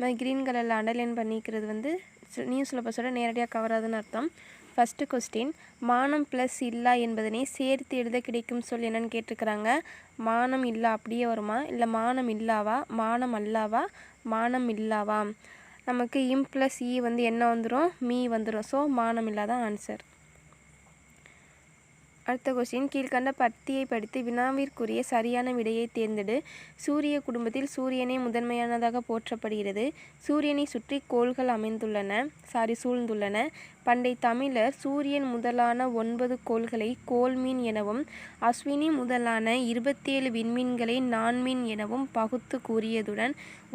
மாதிரி க்ரீன் கலரில் அண்டர்லைன் பண்ணிக்கிறது வந்து நியூ சிலபஸோட நேரடியாக கவராதுன்னு அர்த்தம். ஃபஸ்ட்டு கொஸ்டின் மானம் ப்ளஸ் இல்லா என்பதனை சேர்த்து எழுத கிடைக்கும் சொல் என்னன்னு கேட்டிருக்கிறாங்க. மானம் இல்லா அப்படியே வருமா? இல்லை மானம் இல்லாவா? மானம் அல்லாவா? மானம் இல்லாவா? நமக்கு இம் ப்ளஸ் இ வந்து என்ன வந்துடும் மீ வந்துடும் ஸோ மானம் இல்லாதான் ஆன்சர் அடுத்த கொஸ்டின் கீழ்கண்ட பத்தியை படித்து வினாவிற்குரிய சரியான விடையை தேர்ந்தெடு. சூரிய குடும்பத்தில் சூரியனே முதன்மையானதாக போற்றப்படுகிறது. சூரியனை சுற்றி கோள்கள் அமைந்துள்ளன சாரி சூழ்ந்துள்ளன. பண்டை தமிழர் சூரியன் முதலான ஒன்பது கோள்களை கோல்மீன் எனவும் அஸ்வினி முதலான இருபத்தேழு விண்மீன்களை நான்மீன் எனவும் பகுத்து கூறியதுடன்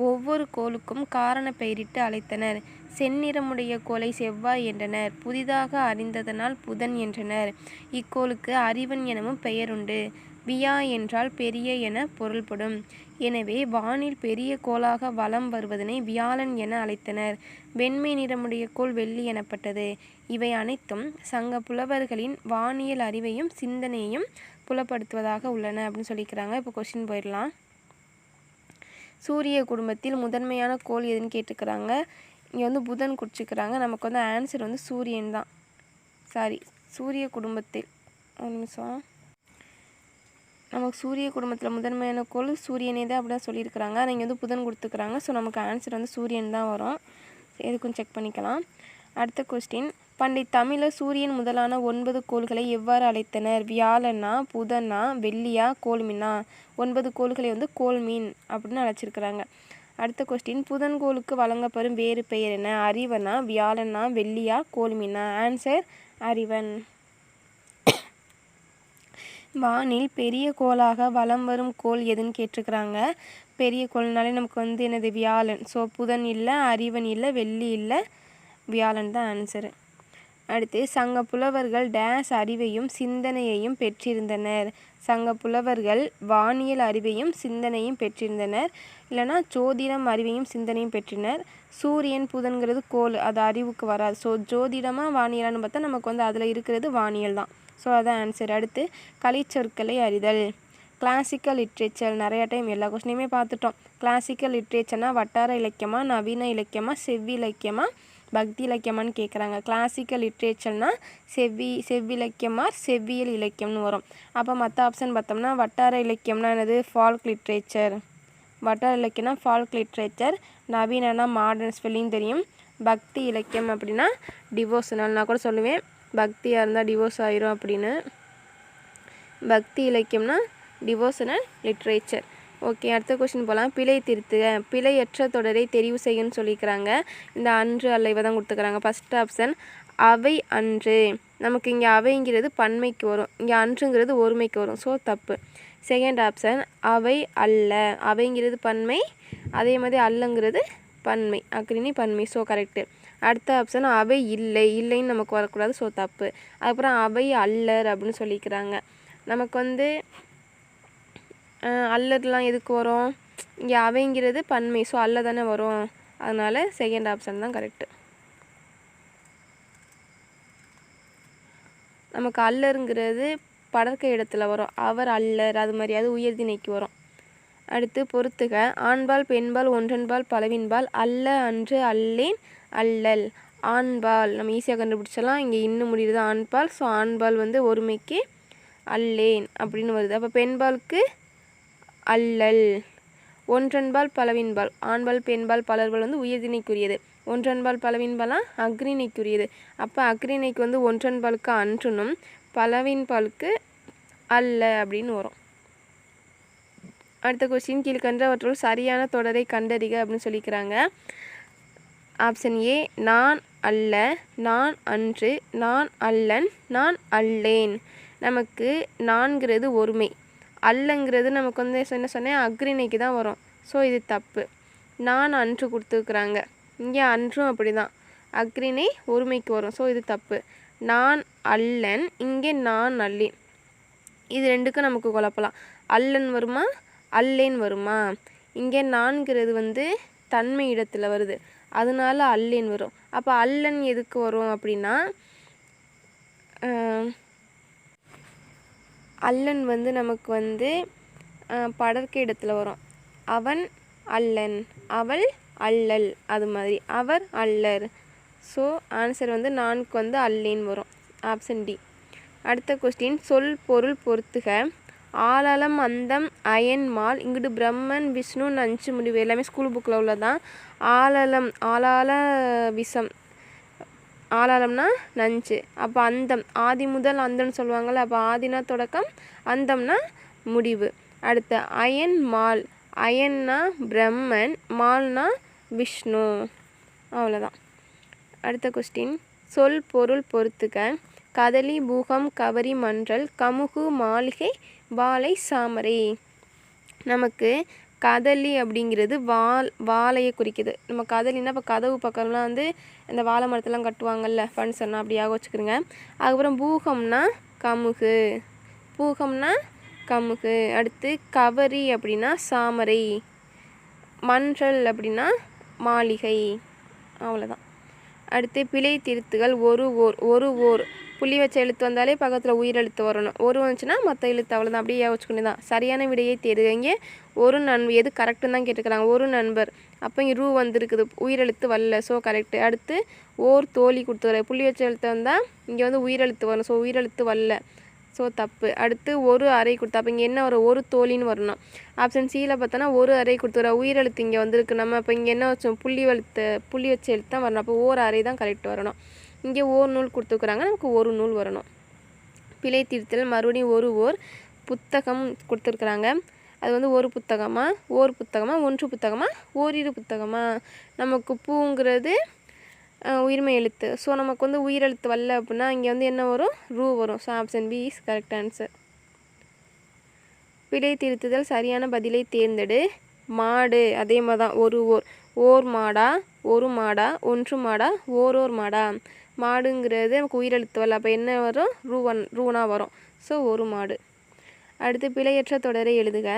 ஒவ்வொரு கோளுக்கும் காரண பெயரிட்டு அழைத்தனர். செந்நிறமுடைய கோலை செவ்வாய் என்றனர். புதிதாக அறிந்ததனால் புதன் என்றனர். இக்கோளுக்கு அறிவன் எனவும் பெயருண்டு. வியா என்றால் பெரிய என பொருள்படும். எனவே வானில் பெரிய கோளாக வலம் வருவதனை வியாழன் என அழைத்தனர். வெண்மை நிறமுடைய கோள் வெள்ளி எனப்பட்டது. இவை அனைத்தும் சங்க புலவர்களின் வானியல் அறிவையும் சிந்தனையையும் புலப்படுத்துவதாக உள்ளன அப்படின்னு சொல்லிக்கிறாங்க. இப்போ கொஸ்டின் போயிடலாம். சூரிய குடும்பத்தில் முதன்மையான கோள் எதுன்னு கேட்டுக்கிறாங்க. இங்கே வந்து புதன் குறிச்சிக்கிறாங்க நமக்கு வந்து ஆன்சர் வந்து சூரியன் தான். சாரி சூரிய குடும்பத்தில். ஒரு நிமிஷம். நமக்கு சூரிய குடும்பத்தில் முதன்மையான கோள் சூரியனே தான் அப்படி தான் சொல்லியிருக்கிறாங்க. ஆனால் இங்கே வந்து புதன் கொடுத்துக்கிறாங்க. ஸோ நமக்கு ஆன்சர் வந்து சூரியன் தான் வரும். எதுக்கும் செக் பண்ணிக்கலாம். அடுத்த கொஸ்டின் பண்டை தமிழில் சூரியன் முதலான ஒன்பது கோள்களை எவ்வாறு அழைத்தனர்? வியாழனா புதனா வெள்ளியா கோல்மீனா ஒன்பது கோள்களை வந்து கோல்மீன் அப்படின்னு அழைச்சிருக்கிறாங்க. அடுத்த கொஸ்டின் புதன் கோளுக்கு வழங்கப்படும் வேறு பெயர் என்ன? அறிவனா வியாழனா வெள்ளியா கோல்மினா ஆன்சர் அறிவன். வானில் பெரிய கோளாக வலம் வரும் கோள் எதுன்னு கேட்டிருக்கிறாங்க. பெரிய கோள்னாலே நமக்கு வந்து என்னது? வியாழன். ஸோ புதன் இல்லை அறிவன் இல்லை வெள்ளி இல்லை வியாழன் தான் ஆன்சரு அடுத்து சங்க புலவர்கள் டேஸ் அறிவையும் சிந்தனையையும் பெற்றிருந்தனர். சங்க புலவர்கள் வானியல் அறிவையும் சிந்தனையும் பெற்றிருந்தனர். இல்லைனா ஜோதிடம் அறிவையும் சிந்தனையும் பெற்றினர். சூரியன் புதன்கிறது கோல் அது அறிவுக்கு வராது. ஸோ ஜோதிடமாக வானியலான்னு பார்த்தா நமக்கு வந்து அதில் இருக்கிறது வானியல் தான். ஸோ அதான் ஆன்சர் அடுத்து கலைச்சொற்களை அறிதல். கிளாசிக்கல் லிட்ரேச்சர் நிறையா டைம் எல்லா கொஸ்டினையுமே பார்த்துட்டோம். கிளாசிக்கல் லிட்ரேச்சர்னா வட்டார இலக்கியமாக நவீன இலக்கியமாக செவ்வி இலக்கியமாக பக்தி இலக்கியமான்னு கேட்குறாங்க கிளாசிக்கல் லிட்ரேச்சர்னால் செவ்வி செவ்விலக்கியமா செவ்வியல் இலக்கியம்னு வரும். அப்போ மற்ற ஆப்ஷன் பார்த்தோம்னா வட்டார இலக்கியம்னா என்னது? ஃபால்க் லிட்ரேச்சர் வட்டார இலக்கியம்னா ஃபால்க் லிட்ரேச்சர் நவீனனா மாடர்ன் ஸ்பெல்லிங் தெரியும். பக்தி இலக்கியம் அப்படின்னா டிவோஷனல் நான் கூட சொல்லுவேன். பக்தியாக இருந்தால் டிவோர்ஸ் ஆயிரும் அப்படின்னு. பக்தி இலக்கியம்னா டிவோஷனல் லிட்ரேச்சர் ஓகே அடுத்த கொஸ்டின் போகலாம் பிழை திருத்துக பிழையற்ற தொடரை தெரிவு செய்யுன்னு சொல்லிக்கிறாங்க இந்த அன்று அல்ல இவ தான் கொடுத்துக்கிறாங்க ஃபஸ்ட் ஆப்ஷன் அவை அன்று. நமக்கு இங்கே அவைங்கிறது பன்மைக்கு வரும். இங்கே அன்றுங்கிறது ஒருமைக்கு வரும். ஸோ தப்பு. செகண்ட் ஆப்ஷன் அவை அல்ல. அவைங்கிறது பன்மை அதே மாதிரி அல்லங்கிறது பன்மை. அக்ரினி பன்மை. ஸோ கரெக்டு அடுத்த ஆப்ஷன் அவை இல்லை. இல்லைன்னு நமக்கு வரக்கூடாது. ஸோ தப்பு. அதுக்கப்புறம் அவை அல்லர் அப்படின்னு சொல்லிக்கிறாங்க நமக்கு வந்து அல்லதுலாம் அல்லர்லாம் எதுக்கு வரும்? இங்கே அவைங்கிறது பன்மை. ஸோ அல்ல தானே வரும். அதனால் செகண்ட் ஆப்ஷன் தான் கரெக்டு நமக்கு அல்லருங்கிறது படர்க்க இடத்துல வரும். அவர் அல்லர் அது மாதிரி அது உயர்திணைக்கு வரும். அடுத்து பொறுத்துக. ஆண்பால் பெண்பால் ஒன்றன்பால் பலவின்பால் அல்ல அன்று அல்லேன் அல்லல். ஆண்பால் நம்ம ஈஸியாக கண்டுபிடிச்சலாம் இங்கே இன்னும் முடியுது ஆண்பால். ஸோ ஆண்பால் வந்து ஒருமைக்கு அல்லேன் அப்படின்னு வருது. அப்போ பெண்பாலுக்கு அல்லல். ஒன்றன்பால் பலவின்பால் ஆண்பால் பெண்பால் பலர்பால் வந்து உயர்திணைக்குரியது. ஒன்றன்பால் பலவின்பாலாம் அக்ரிணைக்குரியது அப்போ அக்ரிணைக்கு வந்து ஒன்றன்பாலுக்கு அன்றுனும் பலவின்பாலுக்கு அல்ல அப்படின்னு வரும். அடுத்த கொஸ்டின் கீழ்கண்டவற்றுள் சரியான தொடரை கண்டறிக அப்படின்னு சொல்லிக்கிறாங்க. ஆப்ஷன் ஏ நான் அல்ல நான் அன்று நான் அல்லன் நான் அல்லேன். நமக்கு நான்கிறது ஒருமை. அல்லங்கிறது நமக்கு வந்து என்ன சொன்னேன் அக்ரிணைக்கு தான் வரும். ஸோ இது தப்பு. நான் அன்று கொடுத்துருக்குறாங்க. இங்கே அன்றும் அப்படி தான் அக்ரிணை ஒருமைக்கு வரும். ஸோ இது தப்பு. நான் அல்லன் இங்கே நான் அல்லேன். இது ரெண்டுக்கும் நமக்கு குழப்பலாம். அல்லன் வருமா? அல்லேன் வருமா? இங்கே நான்கிறது வந்து தன்மை இடத்துல வருது. அதனால அல்லேன் வரும். அப்போ அல்லன் எதுக்கு வரும் அப்படின்னா அல்லன் வந்து நமக்கு வந்து ஆஹ், படர்க்க இடத்துல வரும். அவன் அல்லன் அவள் அல்லல் அது மாதிரி. அவர் அல்லர். ஸோ ஆன்சர் வந்து நான்கு வந்து அல்லேன்னு வரும். ஆப்ஷன் டி அடுத்த கொஸ்டின் சொல் பொருள் பொறுத்துக ஆலலம் அந்தம் அயன் மால். இங்கிட்டு பிரம்மன் விஷ்ணு நஞ்சு முடிவு. எல்லாமே ஸ்கூல் புக்கில் உள்ளதான் ஆலலம் ஆலால விஷம். ஆலாலம்னா நஞ்சு. அப்போ அந்தம் ஆதி முதல் அந்தம்னு சொல்லுவாங்கள்ல அப்போ ஆதினா தொடக்கம் அந்தம்னா முடிவு. அடுத்து அயன் மால். அயன்னா பிரம்மன் மால்னா விஷ்ணு. அவ்வளோதான் அடுத்த கொஸ்டின் சொல் பொருள் பொறுத்துக்க கதலி பூகம் கவரி மன்றல் கமுகு மாளிகை வாழை சாமரை. நமக்கு கதலி அப்படிங்கிறது வால் வாழையை குறிக்குது. நம்ம கதலின்னா இப்போ கதவு பக்கம்லாம் வந்து இந்த வாழை மரத்தெல்லாம் கட்டுவாங்கல்ல ஃபங்க்ஷன் அப்படியாக வச்சுக்கிறோங்க அதுக்கப்புறம் பூகம்னா கமுகு. பூகம்னா கமுகு. அடுத்து கவரி அப்படின்னா சாமரை. மன்றல் அப்படின்னா மாளிகை. அவ்வளோதான் அடுத்து பிழை திருத்துகள் ஒரு ஓர் ஒரு ஓர். புள்ளி வச்ச எழுத்து வந்தாலே பக்கத்தில் உயிர் எழுத்து வரணும். ஒரு வந்துச்சுன்னா மற்ற எழுத்து அவ்வளோதான் அப்படியே வச்சுக்கணும் தான். சரியான விடையை தேடுக ஒரு நண்பர் எது கரெக்டுன்னு தான் கேட்டுக்கிறாங்க ஒரு நண்பர். அப்போ இங்கே ரூ வந்துருக்குது. உயிரெழுத்து வரல. ஸோ கரெக்டு அடுத்து ஓர் தோழி கொடுத்துருவேன் புள்ளி வச்ச எழுத்து வந்தால் இங்கே வந்து உயிரெழுத்து வரும் ஸோ உயிரெழுத்து வரல. ஸோ தப்பு. அடுத்து ஒரு அறை கொடுத்தா அப்போ இங்கே என்ன வரும் ஒரு தோழின்னு வரணும். ஆப்ஷன் சியில் பார்த்தோன்னா ஒரு அறை கொடுத்துற உயிரெழுத்து இங்கே வந்திருக்கு. நம்ம அப்போ இங்கே என்ன வச்சோம் புள்ளி எழுத்து புள்ளி வச்ச எழுத்து தான் வரணும். அப்போ ஓர் அறை தான் கரெக்ட் வரணும். இங்கே ஓர் நூல் கொடுத்துருக்குறாங்க. நமக்கு ஒரு நூல் வரணும். பிழை திருத்தல் மறுபடியும் ஒரு ஓர் புத்தகம் கொடுத்துருக்குறாங்க. அது வந்து ஒரு புத்தகமாக ஓர் புத்தகமாக ஒன்று புத்தகமாக ஓரிரு புத்தகமாக நமக்கு பூங்கிறது உயிர்மை எழுத்து. ஸோ நமக்கு வந்து உயிரெழுத்து வரல அப்படின்னா இங்கே வந்து என்ன வரும்? ரூ வரும். So option B is correct answer பிழை திருத்துதல் சரியான பதிலை தேர்ந்தெடு. மாடு அதே மாதிரி தான் ஒரு ஓர் ஓர் மாடா ஒரு மாடா ஒன்று மாடா ஓரோர் மாடா. மாடுங்கிறது நமக்கு உயிரெழுத்து வரல. அப்போ என்ன வரும்? ரூவன் ரூனா வரும். ஸோ ஒரு மாடு. அடுத்து பிழையற்ற தொடரை எழுதுக.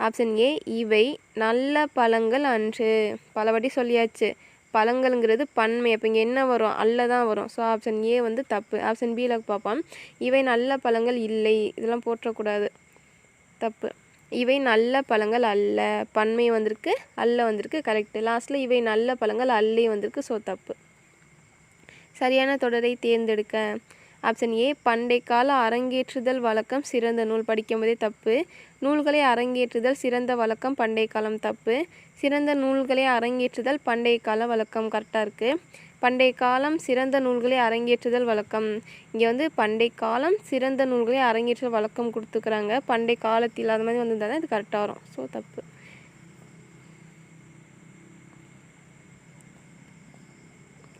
ஆப்ஷன் ஏ இவை நல்ல பழங்கள் அன்று. பலவாட்டி சொல்லியாச்சு. பழங்கள்ங்கிறது பன்மை. அப்போ இங்கே என்ன வரும்? அல்ல தான் வரும். ஸோ ஆப்ஷன் ஏ வந்து தப்பு. ஆப்ஷன் பியில் பார்ப்போம். இவை நல்ல பழங்கள் இல்லை. இதெல்லாம் போற்றக்கூடாது. தப்பு. இவை நல்ல பழங்கள் அல்ல. பன்மை வந்திருக்கு அல்ல வந்திருக்கு. கரெக்டு லாஸ்ட்டில் இவை நல்ல பழங்கள் அல்லை வந்திருக்கு. ஸோ தப்பு. சரியான தொடரை தேர்ந்தெடுக்க. ஆப்ஷன் ஏ பண்டை கால அரங்கேற்றுதல் வழக்கம் சிறந்த நூல். படிக்கும்போதே தப்பு. நூல்களை அரங்கேற்றுதல் சிறந்த வழக்கம் பண்டைய காலம் தப்பு. சிறந்த நூல்களை அரங்கேற்றுதல் பண்டைய கால வழக்கம் கரெக்டாக இருக்குது பண்டைய காலம் சிறந்த நூல்களை அரங்கேற்றுதல் வழக்கம். இங்கே வந்து பண்டைய காலம் சிறந்த நூல்களை அரங்கேற்றுதல் வழக்கம் கொடுத்துக்கிறாங்க. பண்டைய காலத்தில் அது மாதிரி வந்திருந்தால் தான் இது கரெக்டாக வரும். ஸோ தப்பு.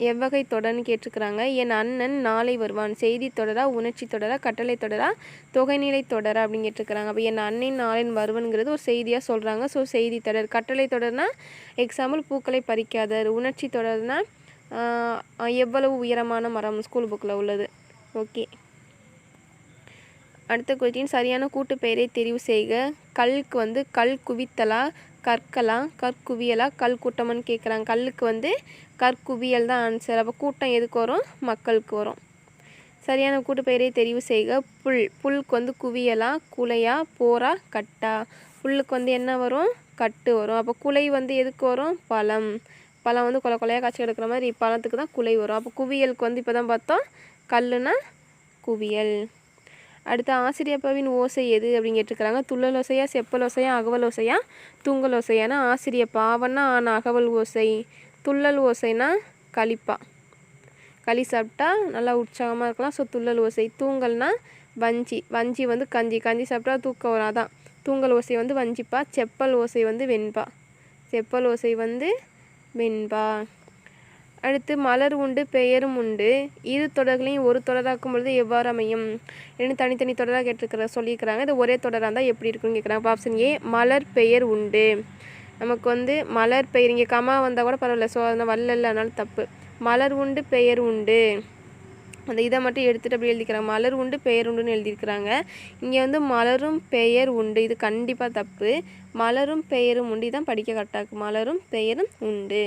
எவ்வகை தொடர்னு கேட்டிருக்கிறாங்க. என் அண்ணன் நாளை வருவான். செய்தி தொடரா உணர்ச்சி தொடரா கட்டளை தொடரா தொகைநிலை தொடரா அப்படின்னு கேட்டிருக்கிறாங்க. அப்போ என் அண்ணன் நாளின் வருவன்கிறது ஒரு செய்தியாக சொல்கிறாங்க ஸோ செய்தி தொடர். கட்டளை தொடர்னா எக்ஸாம்பிள் பூக்களை பறிக்காதர். உணர்ச்சி தொடர்னா எவ்வளவு உயரமான மரம் ஸ்கூல் புக்கில் உள்ளது? ஓகே அடுத்த கொஸ்டின் சரியான கூட்டு பெயரை தெரிவு செய்க. கல்க்கு வந்து கல் குவித்தலா கற்களா கற்குவியலா கல் கூட்டம்னு கேட்குறாங்க. கல்லுக்கு வந்து கற்குவியல் தான் ஆன்சர் அப்போ கூட்டம் எதுக்கு வரும்? மக்களுக்கு வரும். சரியான கூட்டுப்பெயரை தெரிவு செய்க. புல் புல்க்கு வந்து குவியலா? குலையா? போரா கட்டா? புல்லுக்கு வந்து என்ன வரும்? கட்டு வரும். அப்போ குலை வந்து எதுக்கு வரும்? பழம். பழம் வந்து கொலை கொலையாக காய்ச்சி எடுக்கிற மாதிரி பழத்துக்கு தான் குலை வரும். அப்போ குவியலுக்கு வந்து இப்போ தான் பார்த்தோம். கல்லுனா குவியல். அடுத்து ஆசிரியப்பாவின் ஓசை எது அப்படின்னு கேட்டிருக்கிறாங்க. துள்ளல் ஓசையா செப்பல் ஓசையா அகவல் ஓசையா தூங்கல் ஓசையானா ஆசிரியப்பா அவன்னா ஆன அகவல் ஓசை. துள்ளல் ஓசைனா களிப்பா. களி சாப்பிட்டா நல்லா உற்சாகமாக இருக்கலாம். ஸோ துள்ளல் ஓசை. தூங்கல்னா வஞ்சி. வஞ்சி வந்து கஞ்சி. கஞ்சி சாப்பிட்டா தூக்கம் வரும் அதான் தூங்கல் ஓசை வந்து வஞ்சிப்பா. செப்பல் ஓசை வந்து வெண்பா. செப்பல் ஓசை வந்து வெண்பா. அடுத்து மலர் உண்டு பெயரும் உண்டு. இரு தொடர்களையும் ஒரு தொடராக்கும் பொழுது எவ்வாறு அமையும்? ரெண்டு தனித்தனி தொடராக கேட்டிருக்கிற சொல்லியிருக்கிறாங்க. இது ஒரே தொடராக இருந்தால் எப்படி இருக்குன்னு கேட்குறாங்க ஆப்ஷன் ஏ மலர் பெயர் உண்டு. நமக்கு வந்து மலர் பெயர் இங்கே கமா வந்தால் கூட பரவாயில்ல. ஸோ அதனால் வரல அதனால தப்பு. மலர் உண்டு பெயர் உண்டு. அந்த இதை மட்டும் எடுத்துகிட்டு அப்படி எழுதிக்கிறாங்க. மலர் உண்டு பெயர் உண்டுன்னு எழுதியிருக்கிறாங்க. இங்கே வந்து மலரும் பெயர் உண்டு. இது கண்டிப்பாக தப்பு. மலரும் பெயரும் உண்டு. இதான் படிக்க கரெக்டாக மலரும் பெயரும் உண்டு.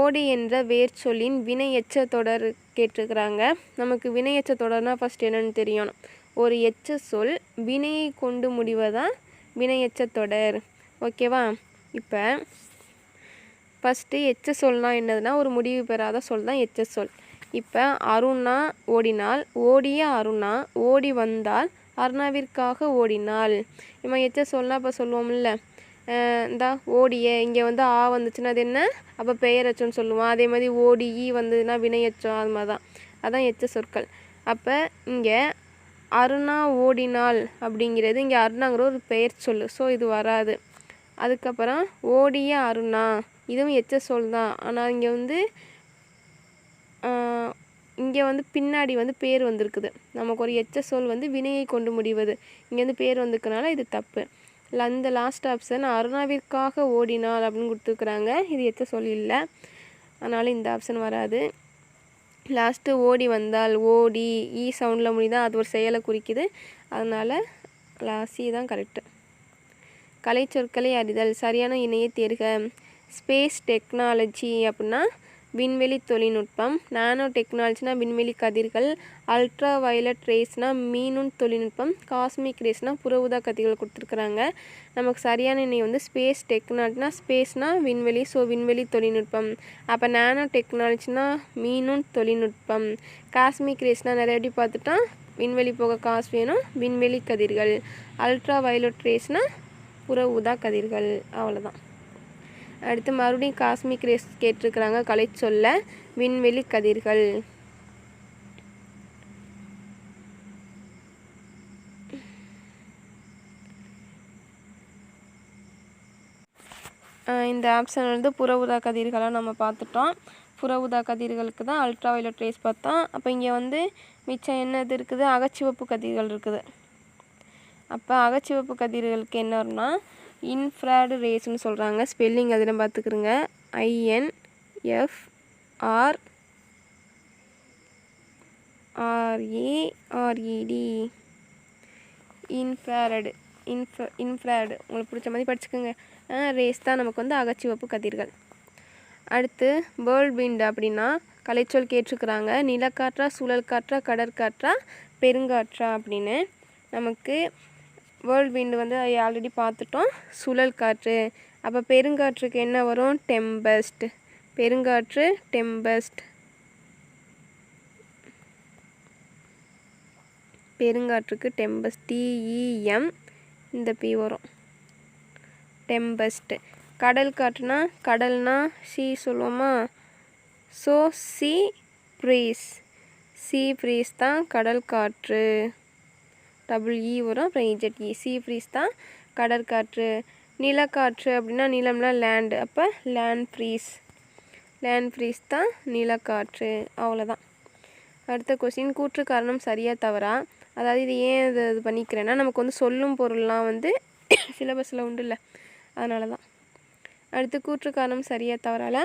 ஓடி என்ற வேர்ச்சொல்லின் வினையெச்ச தொடர் கேட்டிருக்கிறாங்க. நமக்கு வினையெச்ச தொடர்னால் ஃபஸ்ட் என்னென்னு தெரியணும் ஒரு எச்ச சொல் வினையை கொண்டு முடிவதான் வினையெச்சத்தொடர் ஓகேவா இப்போ ஃபஸ்ட்டு எச்ச சொல்னால் என்னதுன்னா ஒரு முடிவு பெறாத சொல் தான் எச்ச சொல். இப்போ அருணா ஓடினால் ஓடிய அருணா ஓடி வந்தால் அருணாவிற்காக ஓடினாள். நம்ம எச்ச சொல்னா இப்போ சொல்லுவோம்ல இந்தா ஓடிய இங்கே வந்து ஆ வந்துச்சுன்னா அது என்ன? அப்போ பெயரச்சோன்னு சொல்லுவோம். அதே மாதிரி ஓடி ஈ வந்ததுன்னா வினையச்சம் அது மாதிரி தான் அதான் எச்ச சொற்கள். அப்போ இங்கே அருணா ஓடினாள் அப்படிங்கிறது இங்கே அருணாங்கிற ஒரு பெயர் சொல்லு. ஸோ இது வராது. அதுக்கப்புறம் ஓடிய அருணா. இதுவும் எச்ச சொல் தான். ஆனால் இங்கே வந்து இங்கே வந்து பின்னாடி வந்து பேர் வந்திருக்குது. நமக்கு ஒரு எச்ச சொல் வந்து வினையை கொண்டு முடிவது. இங்கே வந்து பேர் வந்திருக்கனால இது தப்பு. இல்லை அந்த லாஸ்ட் ஆப்ஷன் அருணாவிற்காக ஓடினாள் அப்படின்னு கொடுத்துருக்குறாங்க. இது எச்ச சொல் இல்லை. அதனால் இந்த ஆப்ஷன் வராது. லாஸ்ட்டு ஓடி வந்தால் ஓடி e ஈ சவுண்டில் முடிதான் அது ஒரு செயலை குறிக்குது. அதனால் லாசி தான் கரெக்டு கலை சொற்களை அறிதல் சரியான இணையை தேர்க. ஸ்பேஸ் டெக்னாலஜி அப்படின்னா விண்வெளி தொழில்நுட்பம் நானோ டெக்னாலஜினா விண்வெளி கதிர்கள் அல்ட்ரா வயலட் ரேஸ்னா மீனும் தொழில்நுட்பம் காஸ்மிக் ரேஸ்னா புற ஊதா கதிர்கள் கொடுத்துருக்குறாங்க. நமக்கு சரியான இணை வந்து ஸ்பேஸ் டெக்னாலஜினா ஸ்பேஸ்னா விண்வெளி ஸோ விண்வெளி தொழில்நுட்பம். அப்போ நானோ டெக்னாலஜினா மீனுன் தொழில்நுட்பம். காஸ்மிக் ரேஸ்னா நிறைய வாட்டி பார்த்துட்டோம் விண்வெளி போக காசு வேணும் விண்வெளி கதிர்கள். அல்ட்ரா வயலட் ரேஸ்னால் புற ஊதா கதிர்கள். அவ்வளோதான் அடுத்து மறுபடியும் காஸ்மிக் ரேஸ் கேட்டிருக்கிறாங்க கலை சொல்ல. விண்வெளி கதிர்கள். ஆஹ் இந்த ஆப்ஷன் வந்து புற ஊதா கதிர்களாக நம்ம பார்த்துட்டோம். புற ஊதா கதிர்களுக்கு தான் அல்ட்ரா வயலட் ரேஸ் பார்த்தோம். அப்போ இங்கே வந்து மிச்சம் என்னது இருக்குது? அகச்சிவப்பு கதிர்கள் இருக்குது. அப்போ அகச்சிவப்பு கதிர்களுக்கு என்ன வரும்னா இன்ஃப்ராடு ரேஸ்னு சொல்கிறாங்க ஸ்பெல்லிங் அதில் பார்த்துக்கிறோங்க I N F R R A R E D infrared infra infrared உங்களுக்கு பிடிச்ச மாதிரி படிச்சுக்கோங்க. ரேஸ் தான் நமக்கு வந்து அகச்சிவப்பு கதிர்கள். அடுத்து வேர்ல்ட் விண்ட் அப்படின்னா கலைச்சொல் கேட்டிருக்கிறாங்க. நிலக்காற்றா சுழல் காற்றா கடற்காற்றா பெருங்காற்றா அப்படின்னு. நமக்கு வேர்ல்ட் விண்டு வந்து ஆல்ரெடி பார்த்துட்டோம். சுழல் காற்று. அப்போ பெருங்காற்றுக்கு என்ன வரும்? டெம்பஸ்ட் பெருங்காற்று டெம்பஸ்ட் பெருங்காற்றுக்கு டெம்பஸ்ட் டிஇஎம் இந்த பி வரும். டெம்பஸ்ட் கடல் காற்றுனா கடல்னா சி சொல்லுவோமா? So sea breeze sea breeze தான் கடல் காற்று. டபுள் இ e வரும். அப்புறம் இஜெட் இ சி ஃப்ரீஸ் தான். கடற்காற்று நிலக்காற்று அப்படின்னா நிலம்னா லேண்டு அப்போ லேண்ட் ஃப்ரீஸ் லேண்ட் ஃப்ரீஸ் தான் நிலக்காற்று அவ்வளோதான் அடுத்த கொஸ்டின் கூற்று காரணம் சரியாக தவறா? அதாவது இது ஏன் இது இது பண்ணிக்கிறேன்னா நமக்கு வந்து சொல்லும் பொருள்லாம் வந்து சிலபஸில் உண்டு இல்லை அதனால தான் அடுத்து கூற்று காரணம் சரியாக தவறால.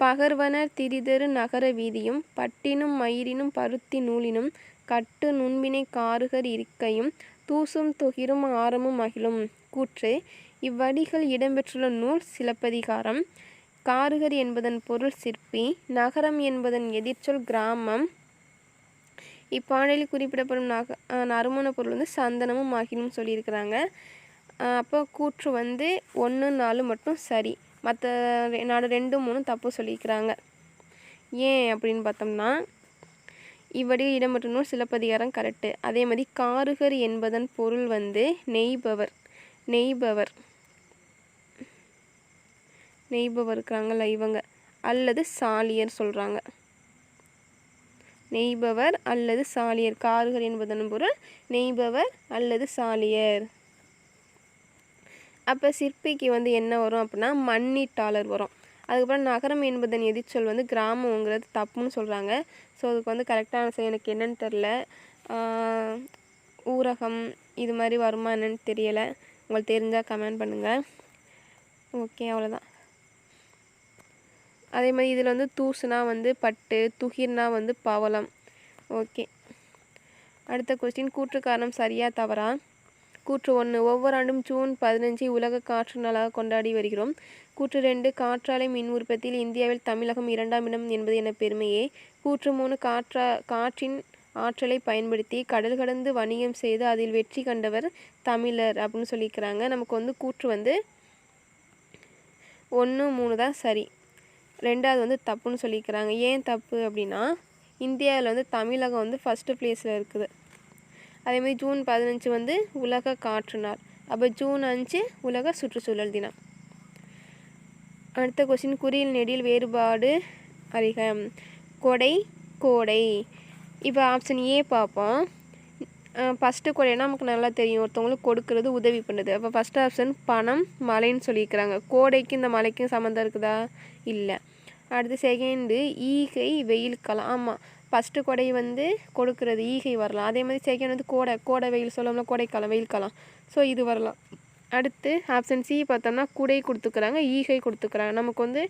பகர்வனர் திரிதரு நகர வீதியும் பட்டினும் மயிரினும் பருத்தி நூலினும் கட்டு நுண்பினை காருகர் இருக்கையும் தூசும் தொகிரும் ஆரமும் அகிலும். கூற்று இவ்வடிகள் இடம்பெற்றுள்ள நூல் சிலப்பதிகாரம். காருகர் என்பதன் பொருள் சிற்பி நகரம் என்பதன் எதிர்ச்சொல் கிராமம். இப்பாடலில் குறிப்பிடப்படும் நக நறுமண பொருள் வந்து சந்தனமும் அகிலும் சொல்லியிருக்கிறாங்க. அப்போ கூற்று வந்து ஒன்று நாலு மட்டும் சரி. மற்ற நாடு ரெண்டு மூணு தப்பு சொல்லியிருக்கிறாங்க. ஏன் அப்படின்னு பார்த்தோம்னா இவ்வடி இடம்பெற்ற சிலப்பதிகாரம் கரெக்டு. அதே மாதிரி காருகர் என்பதன் பொருள் வந்து நெய்பவர் நெய்பவர் நெய்பவர் இருக்கிறாங்கல்ல இவங்க. அல்லது சாலியர் சொல்கிறாங்க நெய்பவர் அல்லது சாலியர் காருகர் என்பதன் பொருள் நெய்பவர் அல்லது சாலியர். அப்போ சிற்பிக்கு வந்து என்ன வரும் அப்படின்னா மண்ணிட்டாளர் வரும். அதுக்கப்புறம் நகரம் என்பதன் எதிர்ச்சொல் வந்து கிராமங்கிறது தப்புன்னு சொல்கிறாங்க ஸோ அதுக்கு வந்து கரெக்டான ஆன்சர் எனக்கு என்னன்னு தெரில ஊரகம் இது மாதிரி வருமா என்னன்னு தெரியலை. உங்களுக்கு தெரிஞ்சால் கமெண்ட் பண்ணுங்கள் ஓகே அவ்வளோதான் அதே மாதிரி இதில் வந்து தூசுனா வந்து பட்டு துகிர்னா வந்து பவளம். ஓகே அடுத்த கொஸ்டின் கூற்று காரணம் சரியா தவறா? கூற்று ஒன்று. ஒவ்வொரு ஆண்டும் ஜூன் பதினஞ்சு உலக காற்று நாளாக கொண்டாடி வருகிறோம். கூற்று ரெண்டு காற்றாலை மின் உற்பத்தியில் இந்தியாவில் தமிழகம் இரண்டாம் இடம் என்பது என பெருமையே. கூற்று மூணு காற்றா காற்றின் ஆற்றலை பயன்படுத்தி கடல் கடந்து வணிகம் செய்து அதில் வெற்றி கண்டவர் தமிழர் அப்படின்னு சொல்லியிருக்கிறாங்க நமக்கு வந்து கூற்று வந்து ஒன்று மூணு தான் சரி. ரெண்டாவது வந்து தப்புன்னு சொல்லிக்கிறாங்க. ஏன் தப்பு அப்படின்னா இந்தியாவில் வந்து தமிழகம் வந்து ஃபஸ்ட்டு ப்ளேஸில் இருக்குது. அதேமாதிரி ஜூன் பதினஞ்சு வந்து உலக காற்று நாள். அப்போ ஜூன் அஞ்சு உலக சுற்றுச்சூழல் தினம். அடுத்த கொஸ்டின் குறியில் நெடில் வேறுபாடு அறிக கொடை கோடை. இப்போ ஆப்ஷன் ஏ பார்ப்போம். ஃபஸ்ட்டு கொடைனா நமக்கு நல்லா தெரியும். ஒருத்தவங்களுக்கு கொடுக்கறது உதவி பண்ணுது. அப்போ ஃபஸ்ட் ஆப்ஷன் பணம் மழைன்னு சொல்லியிருக்கிறாங்க. கோடைக்கும் இந்த மலைக்கும் சம்மந்தம் இருக்குதா? இல்லை. அடுத்து செகண்டு ஈகை வெயில் காலம். ஆமாம் ஃபஸ்ட்டு கொடை வந்து கொடுக்கறது. ஈகை வரலாம். அதே மாதிரி செகண்ட் வந்து கோடை கோடை வெயில் சொல்லணும்னா கோடைக்காலம் வெயில் காலம் ஸோ இது வரலாம். அடுத்து ஆப்ஷன் சி பார்த்தோம்னா குடை கொடுத்துக்கிறாங்க ஈகை கொடுத்துக்கிறாங்க. நமக்கு வந்து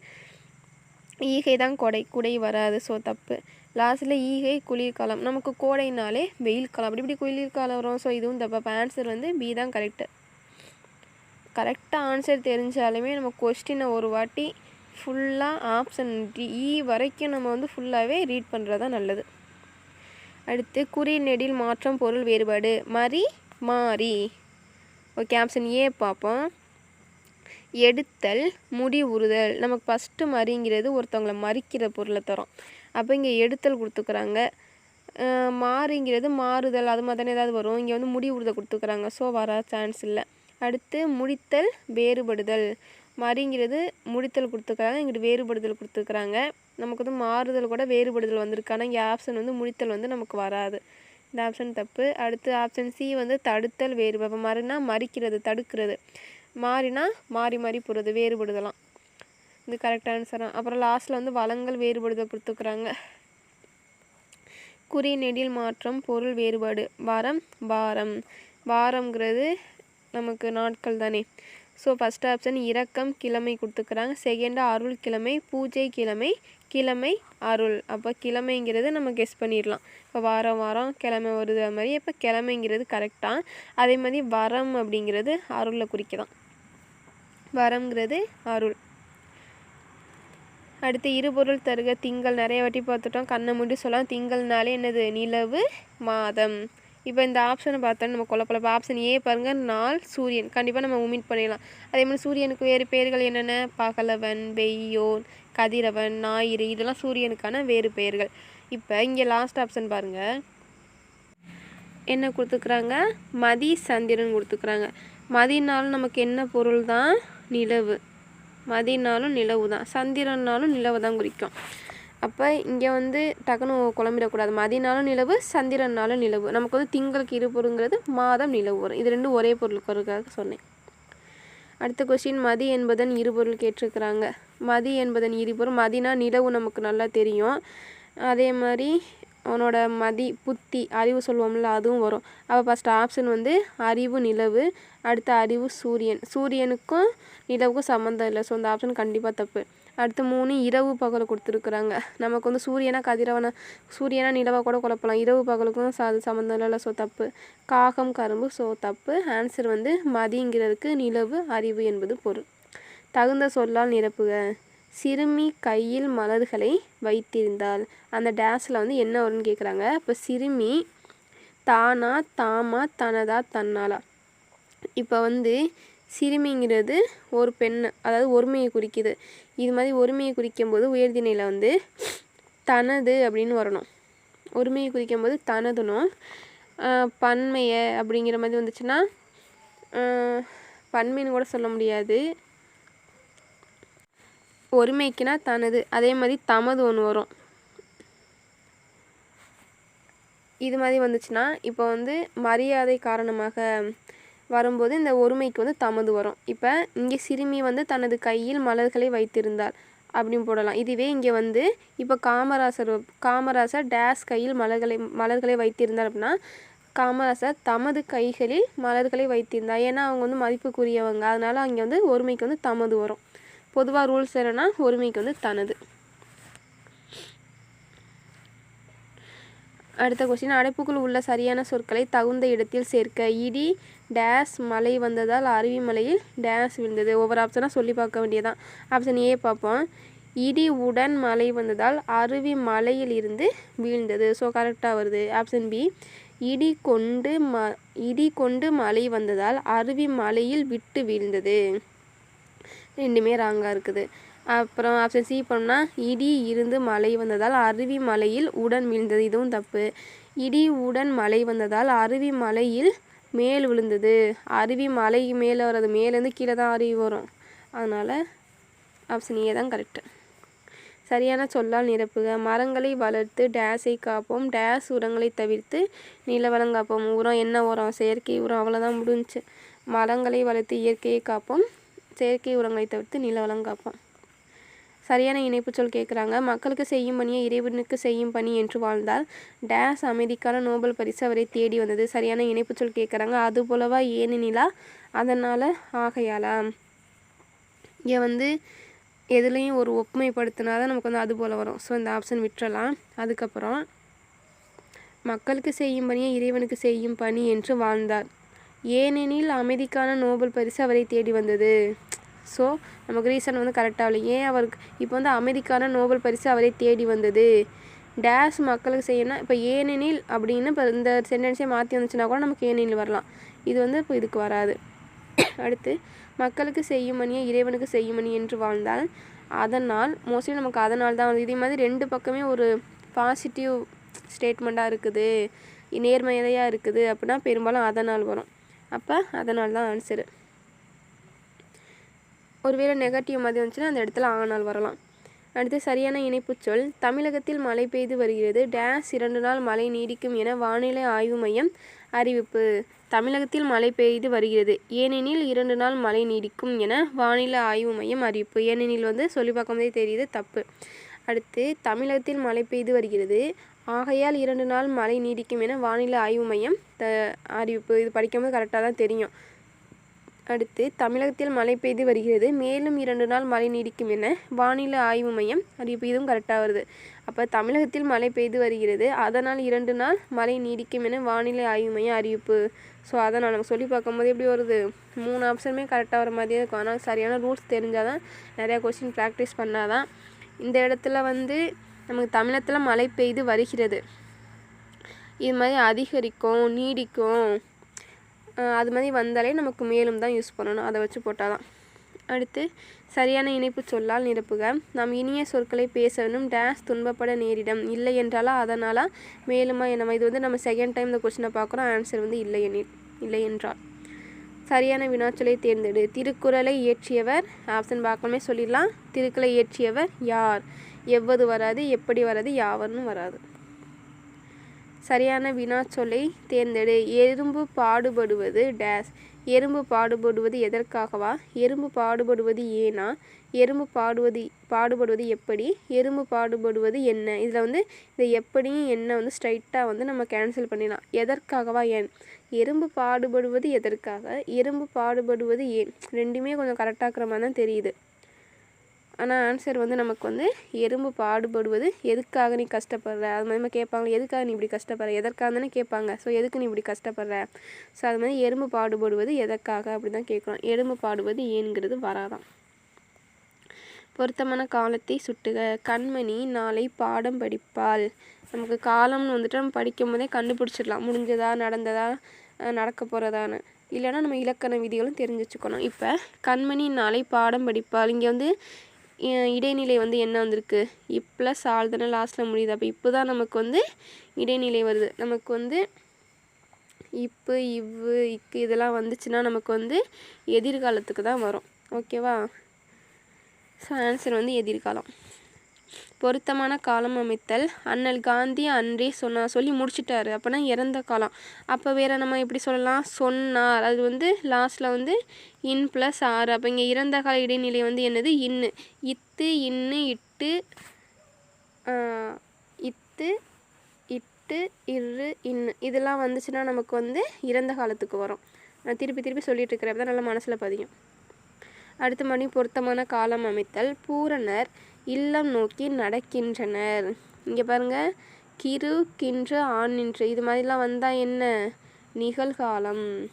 ஈகை தான் கொடை குடை வராது. ஸோ தப்பு. லாஸ்ட்டில் ஈகை குளிர்காலம். நமக்கு கோடைனாலே வெயில் காலம் அப்படி இப்படி குளிர்காலம் வரும். ஸோ இதுவும் தப்பு. அப்போ ஆன்சர் வந்து பி தான் கரெக்டு கரெக்டாக ஆன்சர் தெரிஞ்சாலுமே நம்ம கொஸ்டினை ஒரு வாட்டி ஃபுல்லாக ஆப்ஷன் இ வரைக்கும் நம்ம வந்து ஃபுல்லாகவே ரீட் பண்ணுறது தான் நல்லது. அடுத்து குறி நெடில் மாற்றம் பொருள் வேறுபாடு. மறி மாறி. ஓகே ஆப்ஷன் ஏ பார்ப்போம் எடுத்தல் முடி உறுதல். நமக்கு ஃபஸ்ட்டு மறிங்கிறது ஒருத்தவங்களை மறிக்கிற பொருளை தரோம். அப்போ இங்கே எடுத்தல் கொடுத்துக்கிறாங்க. மாறிங்கிறது மாறுதல் அது மாதிரி தானே ஏதாவது வரும். இங்கே வந்து முடி உறுதல் கொடுத்துக்கிறாங்க. ஸோ வர சான்ஸ் இல்லை. அடுத்து முடித்தல் வேறுபடுதல். மறிங்கிறது முடித்தல் கொடுத்துருக்காங்க இங்கிட்டு வேறுபடுதல் கொடுத்துருக்குறாங்க. நமக்கு வந்து மாறுதல் கூட வேறுபடுதல் வந்திருக்கு. ஆனால் இங்கே ஆப்ஷன் வந்து முடித்தல் வந்து நமக்கு வராது. இந்த ஆப்ஷன் தப்பு. அடுத்து ஆப்ஷன் சி வந்து தடுத்தல் வேறுபாடு. மறுனா மறிக்கிறது தடுக்கிறது. மாறினா மாறி மாறி போகிறது வேறுபடுதலாம். இது கரெக்ட் ஆன்சரா அப்புறம் லாஸ்ட்டில் வந்து வளங்கள் வேறுபடுதல் கொடுத்துருக்குறாங்க. குறி நெடில் மாற்றம் பொருள் வேறுபாடு. வாரம் வாரம் வாரம்ங்கிறது நமக்கு நாட்கள் தானே ஸோ ஃபஸ்ட் ஆப்ஷன் இரக்கம் கிழமை கொடுத்துக்கிறாங்க. செகண்ட் அருள் கிழமை பூஜை கிழமை கிழமை அருள். அப்போ கிழமைங்கிறது நம்ம கெஸ் பண்ணிடலாம். இப்போ வாரம் வாரம் கிழமை வருது அது மாதிரி இப்போ கிழமைங்கிறது கரெக்டாக அதே மாதிரி வரம் அப்படிங்கிறது அருளை குறிக்கலாம் வரம்ங்கிறது அருள். அடுத்து இருபொருள் தருக திங்கள். நிறைய வாட்டி பார்த்துட்டோம். கண்ணை முடி சொல்லலாம் திங்கள்னாலே என்னது? நிலவு மாதம். இப்போ இந்த ஆப்ஷனை பார்த்தோன்னா நம்ம குழப்பல ஆப்ஷன் ஏ பாருங்கள் நாள் சூரியன். கண்டிப்பாக நம்ம உமிட் பண்ணிடலாம். அதே மாதிரி சூரியனுக்கு வேறு பெயர்கள் என்னென்ன? பகலவன் வெய்யோன் கதிரவன் ஞாயிறு. இதெல்லாம் சூரியனுக்கான வேறு பெயர்கள். இப்போ இங்கே லாஸ்ட் ஆப்ஷன் பாருங்கள் என்ன கொடுத்துக்கிறாங்க மதி சந்திரன் கொடுத்துக்கிறாங்க மதினாலும் நமக்கு என்ன பொருள் தான் நிலவு. மதினாலும் நிலவு தான் சந்திரனாலும் நிலவு தான் குறிக்கும். அப்போ இங்கே வந்து டக்குன்னு குழம்பிடக்கூடாது. மதினாலும் நிலவு சந்திரனாலும் நிலவு. நமக்கு வந்து திங்களுக்கு இருபொருங்கிறது மாதம் நிலவு வரும். இது ரெண்டும் ஒரே பொருளுக்கு வருக்காக சொன்னேன். அடுத்த கொஸ்டின் மதி என்பதன் இருபொருள் கேட்டிருக்கிறாங்க. மதி என்பதன் இருபொருள் மதினா நிலவு நமக்கு நல்லா தெரியும். அதே மாதிரி அவனோட மதி புத்தி அறிவு சொல்லுவோம்ல அதுவும் வரும். அப்போ ஃபஸ்ட் ஆப்ஷன் வந்து அறிவு நிலவு. அடுத்த அறிவு சூரியன். சூரியனுக்கும் நிலவுக்கும் சம்மந்தம் இல்லை. ஸோ அந்த ஆப்ஷன் கண்டிப்பாக தப்பு. அடுத்து மூணு இரவு பகல் கொடுத்துருக்குறாங்க. நமக்கு வந்து சூரியனா கதிரவனை சூரியனா நிலவை கூட குழப்பலாம். இரவு பகலுக்கும் அது சம்மந்தம் இல்லை ஸோ தப்பு. காகம் கரும்பு ஸோ தப்பு. ஆன்சர் வந்து மதிங்கிறதுக்கு நிலவு அறிவு என்பது பொருள். தகுந்த சொல்லால் நிரப்புக. சிறுமி கையில் மலர்களை வைத்திருந்தால். அந்த டேஸில் வந்து என்ன வரும்னு கேட்குறாங்க இப்போ சிறுமி தானா தாமா தனதா தன்னாலா இப்போ வந்து சிறுமிங்கிறது ஒரு பெண் அதாவது ஒருமையை குறிக்குது. இது மாதிரி ஒருமையை குறிக்கும்போது உயர்திணையில் வந்து தனது அப்படின்னு வரணும். ஒருமையை குறிக்கும்போது தனதுனும் பன்மையை அப்படிங்கிற மாதிரி வந்துச்சுன்னா பன்மைன்னு கூட சொல்ல முடியாது. ஒருமைக்குனா தனது அதே மாதிரி தமது ஒன்று வரும். இது மாதிரி வந்துச்சுன்னா இப்போ வந்து மரியாதை காரணமாக வரும்போது இந்த ஒருமைக்கு வந்து தமது வரும். இப்போ இங்கே சிறுமி வந்து தனது கையில் மலர்களை வைத்திருந்தார் அப்படின்னு போடலாம். இதுவே இங்கே வந்து இப்போ காமராசர் காமராசர் டேஸ் கையில் மலர்களை மலர்களை வைத்திருந்தார் அப்படின்னா காமராசர் தமது கைகளில் மலர்களை வைத்திருந்தார். ஏன்னா அவங்க வந்து மதிப்புக்குரியவங்க. அதனால் அங்கே வந்து ஒருமைக்கு வந்து தமது வரும். பொதுவாக ரூல்ஸ் என்னென்னா ஒருமைக்கு வந்து தனது. அடுத்த கொஸ்டின் அடைப்புக்குள் உள்ள சரியான சொற்களை தகுந்த இடத்தில் சேர்க்க. இடி டேஸ் மலை வந்ததால் அருவி மலையில் டேஸ் விழுந்தது. ஒவ்வொரு ஆப்ஷனாக சொல்லி பார்க்க வேண்டியதான் ஆப்ஷன் ஏ பார்ப்போம். இடி உடன் மலை வந்ததால் அருவி மலையில் இருந்து வீழ்ந்தது. ஸோ கரெக்டாக வருது. ஆப்ஷன் பி இடி கொண்டு ம இடி கொண்டு மலை வந்ததால் அருவி மலையில் விட்டு வீழ்ந்தது. ரெண்டுமே ராங்காக இருக்குது. அப்புறம் ஆப்ஷன் சி பண்ணோம்னா இடி இருந்து மழை வந்ததால் அருவி மலையில் உடன் விழுந்தது. இதுவும் தப்பு. இடி உடன் மழை வந்ததால் அருவி மலையில் மேல் விழுந்தது. அருவி மலை மேலே வர்றது மேலேருந்து கீழே தான் அருவி வரும். அதனால் ஆப்ஷன் ஏ தான் கரெக்டு சரியான சொல்லால் நிரப்புக. மரங்களை வளர்த்து டேஸை காப்போம். டேஸ் உரங்களை தவிர்த்து நிலவளம் காப்போம். உரம் என்ன உரம்? செயற்கை உரம். அவ்வளோதான் முடிஞ்சுச்சு. மரங்களை வளர்த்து இயற்கையை காப்போம். செயற்கை உரங்களை தவிர்த்து நிலவளம் காப்போம். சரியான இணைப்பு சொல் கேட்குறாங்க. மக்களுக்கு செய்யும் பணியை இறைவனுக்கு செய்யும் பணி என்று வாழ்ந்தால் டேஸ் அமைதிக்கான நோபல் பரிசு அவரை தேடி வந்தது. சரியான இணைப்பு சொல் கேட்குறாங்க. அது போலவா ஏனெனிலா? அதனால் ஆகையாலா? இங்கே வந்து எதுலேயும் ஒரு ஒப்புமைப்படுத்தினா தான் நமக்கு வந்து அது போல் வரும். ஸோ இந்த ஆப்ஷன் விட்டுறலாம். அதுக்கப்புறம் மக்களுக்கு செய்யும் பணியை இறைவனுக்கு செய்யும் பணி என்று வாழ்ந்தார். ஏனெனில் அமைதிக்கான நோபல் பரிசு அவரை தேடி வந்தது. ஸோ நமக்கு ரீசன் வந்து கரெக்டாக இல்லை ஏன் அவருக்கு இப்போ வந்து அமைதிக்கான நோபல் பரிசு அவரை தேடி வந்தது. டேஷ் மக்களுக்கு செய்யணும் இப்போ ஏனெனில் அப்படின்னு இப்போ இந்த சென்டென்ஸே மாற்றி வந்துச்சுன்னா கூட நமக்கு ஏனெனில் வரலாம். இது வந்து இப்போ இதுக்கு வராது. அடுத்து மக்களுக்கு செய்யும் மணியை இறைவனுக்கு செய்யும் மணி என்று வாழ்ந்தால் அதனால் மோஸ்ட்லி நமக்கு அதனால் தான் வந்து இதே மாதிரி ரெண்டு பக்கமே ஒரு பாசிட்டிவ் ஸ்டேட்மெண்ட்டாக இருக்குது. நேர்மையாக இருக்குது அப்படின்னா பெரும்பாலும் அதனால் வரும். அப்போ அதனால் தான் ஆன்சரு ஒருவேளை நெகட்டிவ் மாதிரி வந்துச்சுன்னா அந்த இடத்துல ஆனால் வரலாம். அடுத்து சரியான இணைப்புச் சொல். தமிழகத்தில் மழை பெய்து வருகிறது. டேஸ் இரண்டு நாள் மழை நீடிக்கும் என வானிலை ஆய்வு மையம் அறிவிப்பு. தமிழகத்தில் மழை பெய்து வருகிறது. ஏனெனில் இரண்டு நாள் மழை நீடிக்கும் என வானிலை ஆய்வு மையம் அறிவிப்பு. ஏனெனில் வந்து சொல்லி பார்க்கும்போதே தெரியுது தப்பு. அடுத்து தமிழகத்தில் மழை பெய்து வருகிறது. ஆகையால் இரண்டு நாள் மழை நீடிக்கும் என வானிலை ஆய்வு மையம் த அறிவிப்பு. இது படிக்கும்போது கரெக்டாக தான் தெரியும். அடுத்து தமிழகத்தில் மழை பெய்து வருகிறது. மேலும் இரண்டு நாள் மழை நீடிக்கும் என வானிலை ஆய்வு மையம் அறிவிப்பு. இதுவும் கரெக்டாக வருது. அப்போ தமிழகத்தில் மழை பெய்து வருகிறது. அதனால் இரண்டு நாள் மழை நீடிக்கும் என வானிலை ஆய்வு மையம் அறிவிப்பு. ஸோ அதனால் நம்ம சொல்லி பார்க்கும்போது எப்படி வருது? மூணு ஆப்ஷனுமே கரெக்டாக வர மாதிரியே இருக்கும். ஆனால் சரியான ரூல்ஸ் தெரிஞ்சால் தான் நிறையா கொஸ்டின் ப்ராக்டிஸ் பண்ணால் தான் இந்த இடத்துல வந்து நமக்கு தமிழகத்தில் மழை பெய்து வருகிறது. இது மாதிரி அதிகரிக்கும் நீடிக்கும். அது மாதிரி வந்தாலே நமக்கு மேலும் தான் யூஸ் பண்ணணும். அதை வச்சு போட்டால் தான் அடுத்து சரியான இணைப்பு சொல்லால் நிரப்புக. நாம் இனிய சொற்களை பேச வேண்டும். டேஸ் துன்பப்பட நேரிடம். இல்லை என்றாலா அதனால் மேலுமா என்னமா இது வந்து நம்ம செகண்ட் டைம் இந்த கொஸ்டினை பார்க்குறோம். ஆன்சர் வந்து இல்லை எனில் இல்லை என்றால். சரியான வினாச்சொலை தேர்ந்தெடு. திருக்குறளை இயற்றியவர் ஆப்ஷன் பார்க்கணுமே சொல்லிடலாம். திருக்குறளை இயற்றியவர் யார்? எவ்வது வராது எப்படி வராது யாவர்னு வராது. சரியான வினாச்சொல்லை தேர்ந்தெடு. எறும்பு பாடுபடுவது டேஸ். எறும்பு பாடுபடுவது எதற்காகவா? எறும்பு பாடுபடுவது ஏனா? எறும்பு பாடுவது பாடுபடுவது எப்படி? எறும்பு பாடுபடுவது என்ன? இதில் வந்து இதை எப்படியும் என்ன வந்து ஸ்ட்ரைட்டாக வந்து நம்ம கேன்சல் பண்ணிடலாம். எதற்காகவா ஏன்? எறும்பு பாடுபடுவது எதற்காக? எறும்பு பாடுபடுவது ஏன்? ரெண்டுமே கொஞ்சம் கரெக்டாகிற மாதிரி தான் தெரியுது. ஆனால் ஆன்சர் வந்து நமக்கு வந்து எறும்பு பாடுபடுவது எதுக்காக நீ கஷ்டப்படுற? அது மாதிரி கேட்பாங்க எதுக்காக நீ இப்படி கஷ்டப்படுற? எதற்காக? தானே கேட்பாங்க. ஸோ எதுக்கு நீ இப்படி கஷ்டப்படுற? ஸோ அது மாதிரி எறும்பு பாடுபடுவது எதற்காக அப்படி தான் கேட்குறோம். எறும்பு பாடுவது ஏன்கிறது வராதான். பொருத்தமான காலத்தை சுட்டுக. கண்மணி நாளை பாடம் படிப்பாள். நமக்கு காலம்னு வந்துட்டு நம்ம படிக்கும் போதே கண்டுபிடிச்சிடலாம். முடிஞ்சதா நடந்ததா நடக்க போகிறதான்னு இல்லைன்னா நம்ம இலக்கண விதிகளும் தெரிஞ்சு வச்சுக்கணும். இப்போ கண்மணி நாளை பாடம் படிப்பாள். இங்கே வந்து இடைநிலை வந்து என்ன வந்திருக்கு? இப் ப்ளஸ் ஆள் தானே லாஸ்ட்டில் முடியுது. அப்போ இப்போ தான் நமக்கு வந்து இடைநிலை வருது. நமக்கு வந்து இப்பு இவ்வு இக்கு இதெல்லாம் வந்துச்சுன்னா நமக்கு வந்து எதிர்காலத்துக்கு தான் வரும். ஓகேவா ஸோ ஆன்சர் வந்து எதிர்காலம். பொருத்தமான காலம் அமைத்தல். அண்ணல் காந்தி அன்றே சொன்னா சொல்லி முடிச்சிட்டாரு. அப்போனா இறந்த காலம். அப்போ வேறு நம்ம எப்படி சொல்லலாம்? சொன்னார். அது வந்து லாஸ்ட்டில் வந்து இன் ப்ளஸ் ஆறு. அப்போ இங்கே இறந்த கால இடைநிலை வந்து என்னது? இன்னு இத்து இன்னு இட்டு இத்து இட்டு இரு இன்னு இதெல்லாம் வந்துச்சுன்னா நமக்கு வந்து இறந்த காலத்துக்கு வரும். நான் திருப்பி திருப்பி சொல்லிட்டு இருக்கிறப்ப தான் நல்லா மனசில் பதியும். அடுத்த மணி பொருத்தமான காலம் அமைத்தல். பூரணர் இல்லம் நோக்கி நடக்கின்றனர். இங்கே பாருங்கள் கிரு கின்று ஆணின்று இது மாதிரிலாம் வந்தால் என்ன? நிகழ்காலம்.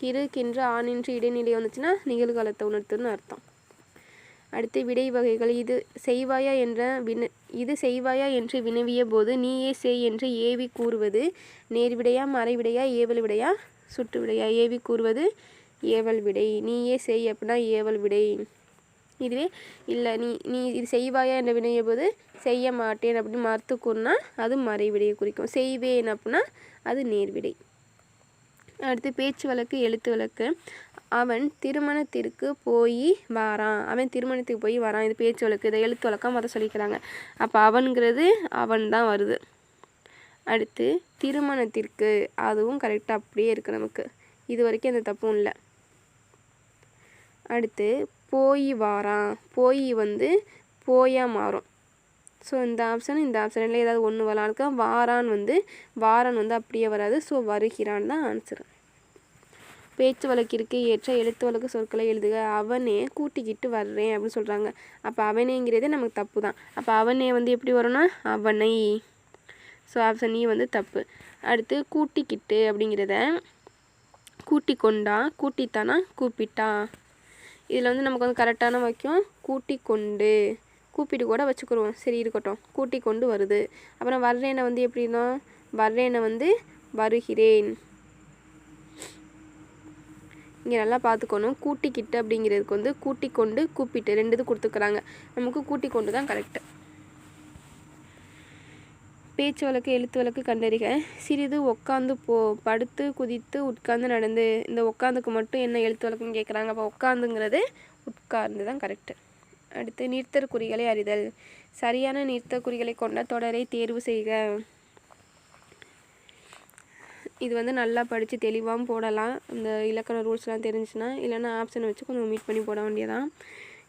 கிரு கின்று ஆணின்று இடைநிலை வந்துச்சுன்னா நிகழ்காலத்தை உணர்த்துன்னு அர்த்தம். அடுத்து விடை வகைகள். இது செய்வாயா என்ற வின இது செய்வாயா என்று வினவிய போது நீயே செய் என்று ஏவி கூறுவது. நேர்விடையா மறைவிடையா ஏவல் விடையா? சுட்டு விடையா? ஏவி கூறுவது. ஏவல் விடை. நீயே செய் அப்படின்னா ஏவல் விடை. இதுவே இல்லை நீ நீ இது செய்வாயா? என்ற வினைய போது செய்ய மாட்டேன் அப்படின்னு மறுத்து கூறினா அது மறைவிடையை குறிக்கும். செய்வேன் அப்படின்னா அது நேர்விடை. அடுத்து பேச்சு வழக்கு எழுத்து வழக்கு. அவன் திருமணத்திற்கு போய் வரான். அவன் திருமணத்துக்கு போய் வரான். இது பேச்சு வழக்கு. இதை எழுத்து வழக்கம் மற்ற சொல்லிக்கிறாங்க. அப்போ அவன்கிறது அவன் தான் வருது. அடுத்து திருமணத்திற்கு. அதுவும் கரெக்டாக அப்படியே இருக்குது நமக்கு. இது வரைக்கும் எந்த தப்பும் இல்லை. அடுத்து போய் வாரான். போய் வந்து போயா மாறும். ஸோ இந்த ஆப்ஷன் இந்த ஆப்ஷனில் ஏதாவது ஒன்று வரலாம் இருக்கா வாரான் வந்து வாரான் வந்து அப்படியே வராது. ஸோ வருகிறான் தான் ஆன்சர் பேச்சு வழக்கிற்கு ஏற்ற எழுத்து வழக்கு சொற்களை எழுதுக. அவனே கூட்டிக்கிட்டு வர்றேன் அப்படின்னு சொல்கிறாங்க அப்போ அவனேங்கிறதே நமக்கு தப்பு தான். அப்போ அவனே வந்து எப்படி வரும்னா அவனை. ஸோ ஆப்ஷன் இ வந்து தப்பு. அடுத்து கூட்டிக்கிட்டு அப்படிங்கிறத கூட்டி கொண்டா கூட்டித்தானா கூப்பிட்டா. இதில் வந்து நமக்கு வந்து கரெக்டான வாக்கியம் கூட்டி கொண்டு கூப்பிட்டு கூட வச்சுக்கிருவோம். சரி இருக்கட்டும். கூட்டி கொண்டு வருது. அப்புறம் வர்றேனை வந்து எப்படின்னா வர்றேனை வந்து வருகிறேன். இங்கே நல்லா பார்த்துக்கணும். கூட்டிக்கிட்டு அப்படிங்கிறதுக்கு வந்து கூட்டி கொண்டு கூப்பிட்டு ரெண்டு இது கொடுத்துக்கிறாங்க நமக்கு கூட்டி கொண்டு தான் கரெக்டு பேச்சு வழக்கு எழுத்து வழக்கு கண்டறிக. சிறிது உட்காந்து போ படுத்து குதித்து உட்கார்ந்து நடந்து இந்த உட்காந்துக்கு மட்டும் என்ன எழுத்து வழக்குன்னு கேட்குறாங்க அப்போ உட்காந்துங்கிறது உட்கார்ந்து தான் கரெக்டு அடுத்து நீர்த்தற் குறிகளை அறிதல். சரியான நீர்த்த குறிகளை கொண்ட தொடரை தேர்வு செய்க. இது வந்து நல்லா படித்து தெளிவாகவும் போடலாம். இந்த இலக்கண ரூல்ஸ்லாம் தெரிஞ்சுன்னா இல்லைன்னா ஆப்ஷனை வச்சு கொஞ்சம் மீட் பண்ணி போட வேண்டியதான்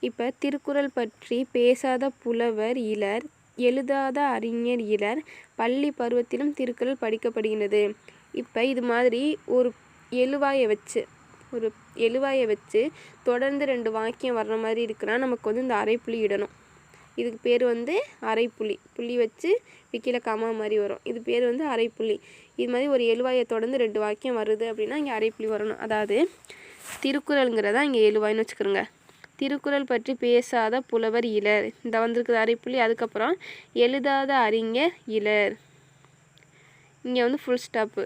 இப்போ திருக்குறள் பற்றி பேசாத புலவர் இலர் எழுதாத அறிஞர் இலர். பள்ளி பருவத்திலும் திருக்குறள் படிக்கப்படுகின்றது. இப்போ இது மாதிரி ஒரு எழுவாயை வச்சு ஒரு எழுவாயை வச்சு தொடர்ந்து ரெண்டு வாக்கியம் வர்ற மாதிரி இருக்குன்னா நமக்கு வந்து இந்த அரைப்புள்ளி இடணும். இதுக்கு பேர் வந்து அரைப்புள்ளி புள்ளி வச்சு விக்கில காமா மாதிரி வரும். இது பேர் வந்து அரைப்புள்ளி இது மாதிரி ஒரு எழுவாயை தொடர்ந்து ரெண்டு வாக்கியம் வருது அப்படின்னா இங்கே அரைப்புள்ளி வரணும். அதாவது திருக்குறளுங்கிறதா இங்கே எழுவாயின்னு வச்சுக்கிறோங்க திருக்குறள் பற்றி பேசாத புலவர் இலர். இந்த வந்திருக்குது அரைப்புள்ளி அதுக்கப்புறம் எழுதாத அறிஞர் இலர். இங்கே வந்து ஃபுல் ஸ்டாப்பு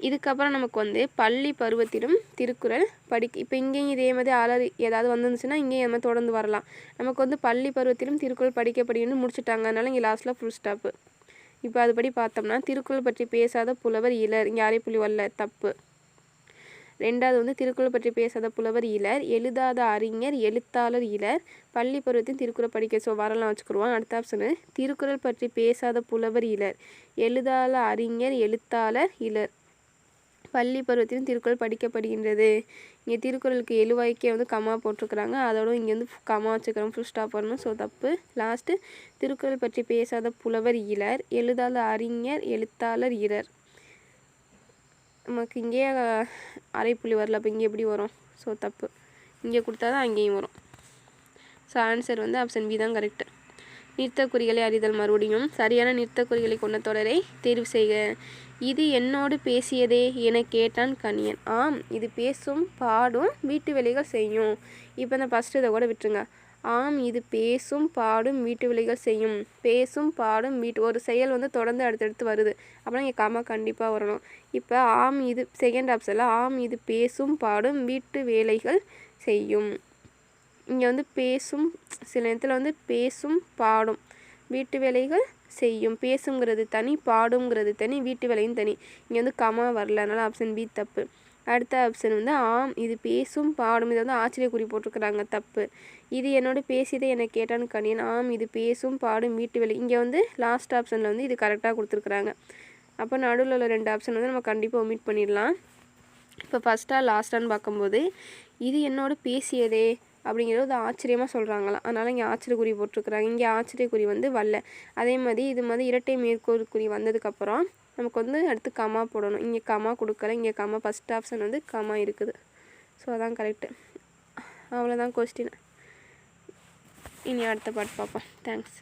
இதுக்கப்புறம் நமக்கு வந்து பள்ளி பருவத்திலும் திருக்குறள் படிக்க இப்போ இங்கேயும் இதே மாதிரி ஆளர் ஏதாவது வந்துருந்துச்சுன்னா இங்கேயும் நம்ம தொடர்ந்து வரலாம். நமக்கு வந்து பள்ளி பருவத்திலும் திருக்குறள் படிக்க படிக்கணும்னு முடிச்சுட்டாங்க. அதனால இங்கே லாஸ்ட்டில் ஃபுல் ஸ்டாப்பு இப்போ அதுபடி பார்த்தோம்னா திருக்குறள் பற்றி பேசாத புலவர் இலர். இங்கே அரைப்புள்ளி வரல. தப்பு. ரெண்டாவது வந்து திருக்குறள் பற்றி பேசாத புலவர் இலர் எழுதாத அறிஞர் எழுத்தாளர் இலர். பள்ளி பருவத்தின் திருக்குறள் படிக்க ஸோ வரலாம் வச்சுக்கிடுவோம் அடுத்த ஆப்ஷனு திருக்குறள் பற்றி பேசாத புலவர் இலர் எழுதாத அறிஞர் எழுத்தாளர் இலர். பள்ளி பருவத்திலும் திருக்குறள் படிக்கப்படுகின்றது. இங்கே திருக்குறளுக்கு எழுவாய்க்கே வந்து கமா போட்டிருக்கிறாங்க. அதோட இங்கே வந்து கமா வச்சுக்கிறோம். ஃபுல் ஸ்டாப் வரணும். ஸோ தப்பு. லாஸ்ட்டு திருக்குறள் பற்றி பேசாத புலவர் இலர் எழுதாத அறிஞர் எழுத்தாளர் இலர். நமக்கு இங்கேயே அரை புள்ளி வரல அப்போ இங்கே எப்படி வரும்? ஸோ தப்பு. இங்கே கொடுத்தா தான் அங்கேயும் வரும். ஸோ ஆன்சர் வந்து ஆப்ஷன் பி தான் கரெக்டு நிறுத்தக்குறிகளை அறிதல் மறுபடியும். சரியான நிறுத்தக்குறிகளை கொண்ட தொடரை தேர்வு செய்க. இது என்னோடு பேசியதே என கேட்டான் கணியன் ஆம் இது பேசும் பாடும் வீட்டு வேலைகள் செய்யும். இப்போ இந்த ஃபஸ்ட்டு இதை கூட விட்டுருங்க. ஆம் இது பேசும் பாடும் வீட்டு வேலைகள் செய்யும். பேசும் பாடும் வீட்டு ஒரு செயல் வந்து தொடர்ந்து அடுத்தடுத்து வருது. அப்படின்னா இங்கே கமா கண்டிப்பாக வரணும். இப்போ ஆம் இது செகண்ட் ஆப்ஷனில் ஆம் இது பேசும் பாடும் வீட்டு வேலைகள் செய்யும். இங்கே வந்து பேசும் சில நேரத்தில் வந்து பேசும் பாடும் வீட்டு வேலைகள் செய்யும். பேசுங்கிறது தனி பாடுங்கிறது தனி வீட்டு வேலையும் தனி. இங்கே வந்து கமா வரல. அதனால் ஆப்ஷன் பி தப்பு. அடுத்த ஆப்ஷன் வந்து ஆம் இது பேசும் பாடும். இதை வந்து ஆச்சரிய குறி போட்டிருக்கிறாங்க தப்பு. இது என்னோட பேசியதை என்னை கேட்டான்னு கணியன் ஆம் இது பேசும் பாடும் வீட்டு வேலை. இங்கே வந்து லாஸ்ட் ஆப்ஷனில் வந்து இது கரெக்டாக கொடுத்துருக்குறாங்க. அப்போ நடுவில் உள்ள ரெண்டு ஆப்ஷன் வந்து நம்ம கண்டிப்பாக ஒமிட் பண்ணிடலாம். இப்போ ஃபஸ்ட்டாக லாஸ்ட்டான்னு பார்க்கும்போது இது என்னோட பேசியதே அப்படிங்கிறது ஆச்சரியமாக சொல்கிறாங்களாம் அதனால் இங்கே ஆச்சரியக்குறி போட்டிருக்குறாங்க. இங்கே ஆச்சரியக்குறி வந்து வரல. அதே மாதிரி இது மாதிரி இரட்டை மேற்கோள் குறி வந்ததுக்கப்புறம் நமக்கு வந்து அடுத்து கமா போடணும். இங்கே கமா கொடுக்கல. இங்கே கமா ஃபஸ்ட் ஆப்ஷன் வந்து கமா இருக்குது. ஸோ அதான் கரெக்டு அவ்வளோதான் கொஸ்டின் இனி அடுத்த பாட்டு பார்ப்போம். தேங்க்ஸ்